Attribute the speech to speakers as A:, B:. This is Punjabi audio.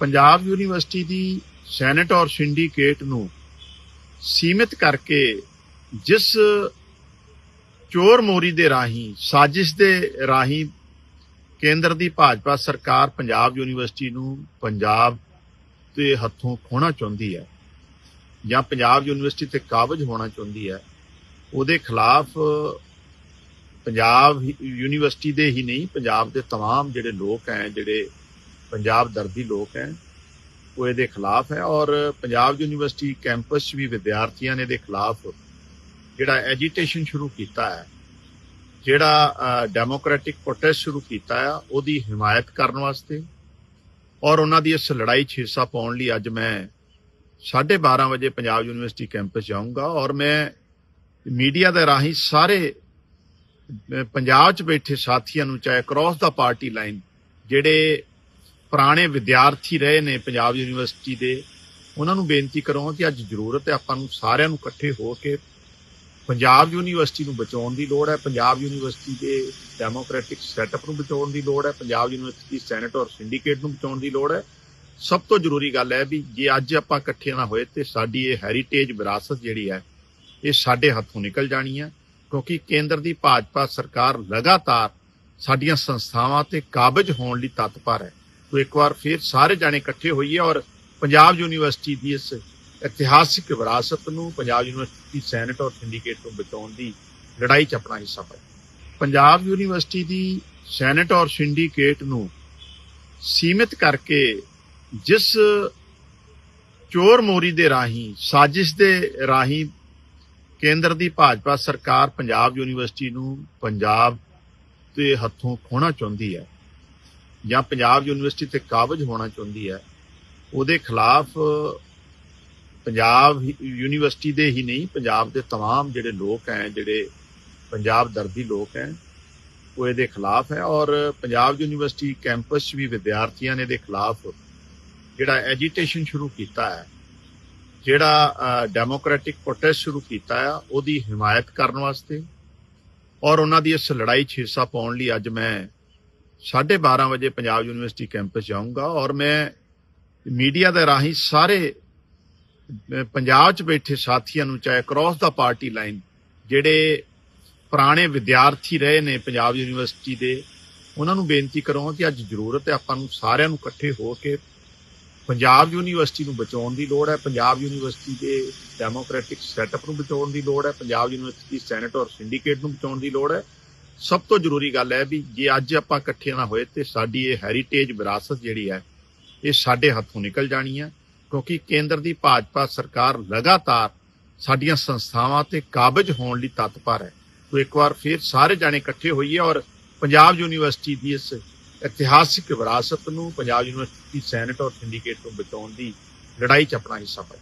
A: ਪੰਜਾਬ ਯੂਨੀਵਰਸਿਟੀ ਦੀ ਸੈਨੇਟ ਔਰ ਸਿੰਡੀਕੇਟ ਨੂੰ ਸੀਮਿਤ ਕਰਕੇ ਜਿਸ ਚੋਰ ਮੋਰੀ ਦੇ ਰਾਹੀਂ ਸਾਜ਼ਿਸ਼ ਦੇ ਰਾਹੀਂ ਕੇਂਦਰ ਦੀ ਭਾਜਪਾ ਸਰਕਾਰ ਪੰਜਾਬ ਯੂਨੀਵਰਸਿਟੀ ਨੂੰ ਪੰਜਾਬ ਦੇ ਹੱਥੋਂ ਖੋਣਾ ਚਾਹੁੰਦੀ ਹੈ ਜਾਂ ਪੰਜਾਬ ਯੂਨੀਵਰਸਿਟੀ ਤੇ ਕਾਬਜ ਹੋਣਾ ਚਾਹੁੰਦੀ ਹੈ ਉਹਦੇ ਖਿਲਾਫ ਪੰਜਾਬ ਹੀ- ਯੂਨੀਵਰਸਿਟੀ ਦੇ ਹੀ ਨਹੀਂ ਪੰਜਾਬ ਦੇ तमाम ਜਿਹੜੇ ਲੋਕ ਹੈ ਜਿਹੜੇ ਪੰਜਾਬ ਦਰਦੀ ਲੋਕ ਹੈ, ਉਹ ਇਹਦੇ ਖਿਲਾਫ ਹੈ ਔਰ ਪੰਜਾਬ ਯੂਨੀਵਰਸਿਟੀ ਕੈਂਪਸ 'ਚ ਵੀ ਵਿਦਿਆਰਥੀਆਂ ਨੇ ਇਹਦੇ ਖਿਲਾਫ ਜਿਹੜਾ ਐਜੀਟੇਸ਼ਨ ਸ਼ੁਰੂ ਕੀਤਾ ਹੈ, ਜਿਹੜਾ ਡੈਮੋਕ੍ਰੈਟਿਕ ਪ੍ਰੋਟੈਸਟ ਸ਼ੁਰੂ ਕੀਤਾ ਹੈ, ਉਹਦੀ ਹਮਾਇਤ ਕਰਨ ਵਾਸਤੇ ਔਰ ਉਹਨਾਂ ਦੀ ਇਸ ਲੜਾਈ 'ਚ ਹਿੱਸਾ ਪਾਉਣ ਲਈ ਅੱਜ ਮੈਂ 12:30 ਵਜੇ ਪੰਜਾਬ ਯੂਨੀਵਰਸਿਟੀ ਕੈਂਪਸ ਜਾਊਂਗਾ ਔਰ ਮੈਂ ਮੀਡੀਆ ਦੇ ਰਾਹੀਂ ਸਾਰੇ ਪੰਜਾਬ 'ਚ ਬੈਠੇ ਸਾਥੀਆਂ ਨੂੰ ਚਾਹੇ ਕ੍ਰਾਸ ਦਾ ਪਾਰਟੀ ਲਾਈਨ ਜਿਹੜੇ ਪੁਰਾਣੇ ਵਿਦਿਆਰਥੀ ਰਹੇ ਨੇ ਪੰਜਾਬ ਯੂਨੀਵਰਸਿਟੀ ਦੇ, ਉਹਨਾਂ ਨੂੰ ਬੇਨਤੀ ਕਰਾਂ ਕਿ ਅੱਜ ਜ਼ਰੂਰਤ ਹੈ ਆਪਾਂ ਨੂੰ ਸਾਰਿਆਂ ਨੂੰ ਇਕੱਠੇ ਹੋ ਕੇ ਪੰਜਾਬ ਯੂਨੀਵਰਸਿਟੀ ਨੂੰ ਬਚਾਉਣ ਦੀ ਲੋੜ ਹੈ, ਪੰਜਾਬ ਯੂਨੀਵਰਸਿਟੀ ਦੇ ਡੈਮੋਕ੍ਰੈਟਿਕ ਸੈਟਅਪ ਨੂੰ ਬਚਾਉਣ ਦੀ ਲੋੜ ਹੈ, ਪੰਜਾਬ ਯੂਨੀਵਰਸਿਟੀ ਦੀ ਸੈਨੇਟ ਔਰ ਸਿੰਡੀਕੇਟ ਨੂੰ ਬਚਾਉਣ ਦੀ ਲੋੜ ਹੈ। ਸਭ ਤੋਂ ਜ਼ਰੂਰੀ ਗੱਲ ਹੈ ਵੀ ਜੇ ਅੱਜ ਆਪਾਂ ਇਕੱਠੇ ਨਾ ਹੋਏ ਤੇ ਸਾਡੀ ਇਹ ਹੈਰੀਟੇਜ ਵਿਰਾਸਤ ਜਿਹੜੀ ਹੈ, ਇਹ ਸਾਡੇ ਹੱਥੋਂ ਨਿਕਲ ਜਾਣੀ ਹੈ, ਕਿਉਂਕਿ ਕੇਂਦਰ ਦੀ ਭਾਜਪਾ ਸਰਕਾਰ ਲਗਾਤਾਰ ਸਾਡੀਆਂ ਸੰਸਥਾਵਾਂ ਤੇ ਕਾਬਜ ਹੋਣ ਲਈ ਤਤਪਰ ਹੈ। ਤੋ ਇੱਕ ਵਾਰ ਫਿਰ ਸਾਰੇ ਜਾਣੇ ਇਕੱਠੇ ਹੋਈਏ ਔਰ ਪੰਜਾਬ ਯੂਨੀਵਰਸਿਟੀ ਦੀ ਇਸ ਇਤਿਹਾਸਿਕ ਵਿਰਾਸਤ ਨੂੰ ਪੰਜਾਬ ਯੂਨੀਵਰਸਿਟੀ ਦੀ ਸੈਨੇਟ ਔਰ ਸਿੰਡੀਕੇਟ ਤੋਂ ਬਚਾਉਣ ਦੀ ਲੜਾਈ 'ਚ ਆਪਣਾ ਹਿੱਸਾ ਪਾਏ ਪੰਜਾਬ ਯੂਨੀਵਰਸਿਟੀ ਦੀ ਸੈਨੇਟ ਔਰ ਸਿੰਡੀਕੇਟ ਨੂੰ ਸੀਮਿਤ ਕਰਕੇ ਜਿਸ ਚੋਰ ਮੋਰੀ ਦੇ ਰਾਹੀਂ, ਸਾਜ਼ਿਸ਼ ਦੇ ਰਾਹੀਂ ਕੇਂਦਰ ਦੀ ਭਾਜਪਾ ਸਰਕਾਰ ਪੰਜਾਬ ਯੂਨੀਵਰਸਿਟੀ ਨੂੰ ਪੰਜਾਬ ਦੇ ਹੱਥੋਂ ਖੋਣਾ ਚਾਹੁੰਦੀ ਹੈ ਜਾਂ ਪੰਜਾਬ ਯੂਨੀਵਰਸਿਟੀ ਤੇ ਕਾਬਜ ਹੋਣਾ ਚਾਹੁੰਦੀ ਹੈ ਉਹਦੇ ਖਿਲਾਫ ਪੰਜਾਬ ਹੀ- ਯੂਨੀਵਰਸਿਟੀ ਦੇ ਹੀ ਨਹੀਂ ਪੰਜਾਬ ਦੇ तमाम ਜਿਹੜੇ ਲੋਕ ਹੈ ਜਿਹੜੇ ਪੰਜਾਬ ਦਰਦੀ ਲੋਕ ਹੈ ਉਹ ਇਹਦੇ ਖਿਲਾਫ ਹੈ ਔਰ ਪੰਜਾਬ ਯੂਨੀਵਰਸਿਟੀ ਕੈਂਪਸ 'ਚ ਵੀ ਵਿਦਿਆਰਥੀਆਂ ਨੇ ਇਹਦੇ ਖਿਲਾਫ ਜਿਹੜਾ ਐਜੀਟੇਸ਼ਨ ਸ਼ੁਰੂ ਕੀਤਾ ਹੈ ਜਿਹੜਾ ਡੈਮੋਕ੍ਰੈਟਿਕ ਪ੍ਰੋਟੈਸਟ ਸ਼ੁਰੂ ਕੀਤਾ ਹੈ ਉਹਦੀ ਹਮਾਇਤ ਕਰਨ ਵਾਸਤੇ ਔਰ ਉਹਨਾਂ ਦੀ ਇਸ ਲੜਾਈ 'ਚ ਹਿੱਸਾ ਪਾਉਣ ਲਈ ਅੱਜ ਮੈਂ 12:30 ਵਜੇ ਪੰਜਾਬ ਯੂਨੀਵਰਸਿਟੀ ਕੈਂਪਸ ਜਾਊਂਗਾ ਔਰ ਮੈਂ ਮੀਡੀਆ ਦੇ ਰਾਹੀਂ ਸਾਰੇ ਪੰਜਾਬ 'ਚ ਬੈਠੇ ਸਾਥੀਆਂ ਨੂੰ ਚਾਹੇ ਕ੍ਰਾਸ ਦਾ ਪਾਰਟੀ ਲਾਈਨ ਜਿਹੜੇ ਪੁਰਾਣੇ ਵਿਦਿਆਰਥੀ ਰਹੇ ਨੇ ਪੰਜਾਬ ਯੂਨੀਵਰਸਿਟੀ ਦੇ, ਉਹਨਾਂ ਨੂੰ ਬੇਨਤੀ ਕਰਾਂ ਕਿ ਅੱਜ ਜ਼ਰੂਰਤ ਹੈ ਆਪਾਂ ਨੂੰ ਸਾਰਿਆਂ ਨੂੰ ਇਕੱਠੇ ਹੋ ਕੇ ਪੰਜਾਬ ਯੂਨੀਵਰਸਿਟੀ ਨੂੰ ਬਚਾਉਣ ਦੀ ਲੋੜ ਹੈ, ਪੰਜਾਬ ਯੂਨੀਵਰਸਿਟੀ ਦੇ ਡੈਮੋਕ੍ਰੈਟਿਕ ਸੈਟਅਪ ਨੂੰ ਬਚਾਉਣ ਦੀ ਲੋੜ ਹੈ, ਪੰਜਾਬ ਯੂਨੀਵਰਸਿਟੀ ਦੀ ਸੈਨੇਟ ਔਰ ਸਿੰਡੀਕੇਟ ਨੂੰ ਬਚਾਉਣ ਦੀ ਲੋੜ ਹੈ। ਸਭ ਤੋਂ ਜ਼ਰੂਰੀ ਗੱਲ ਹੈ ਵੀ ਜੇ ਅੱਜ ਆਪਾਂ ਇਕੱਠੇ ਨਾ ਹੋਏ ਤੇ ਸਾਡੀ ਇਹ ਹੈਰੀਟੇਜ ਵਿਰਾਸਤ ਜਿਹੜੀ ਹੈ, ਇਹ ਸਾਡੇ ਹੱਥੋਂ ਨਿਕਲ ਜਾਣੀ ਹੈ, ਕਿਉਂਕਿ ਕੇਂਦਰ ਦੀ ਭਾਜਪਾ ਸਰਕਾਰ ਲਗਾਤਾਰ ਸਾਡੀਆਂ ਸੰਸਥਾਵਾਂ ਤੇ ਕਾਬਜ ਹੋਣ ਲਈ ਤਤਪਰ ਹੈ। ਤੋ ਇੱਕ ਵਾਰ ਫਿਰ ਸਾਰੇ ਜਾਣੇ ਇਕੱਠੇ ਹੋਈਏ ਔਰ ਪੰਜਾਬ ਯੂਨੀਵਰਸਿਟੀ ਦੀ ਇਸ ਇਤਿਹਾਸਿਕ ਵਿਰਾਸਤ ਨੂੰ, ਪੰਜਾਬ ਯੂਨੀਵਰਸਿਟੀ ਦੀ ਸੈਨੇਟ ਔਰ ਸਿੰਡੀਕੇਟ ਤੋਂ ਬਚਾਉਣ ਦੀ ਲੜਾਈ 'ਚ ਆਪਣਾ ਹਿੱਸਾ ਪਾਏ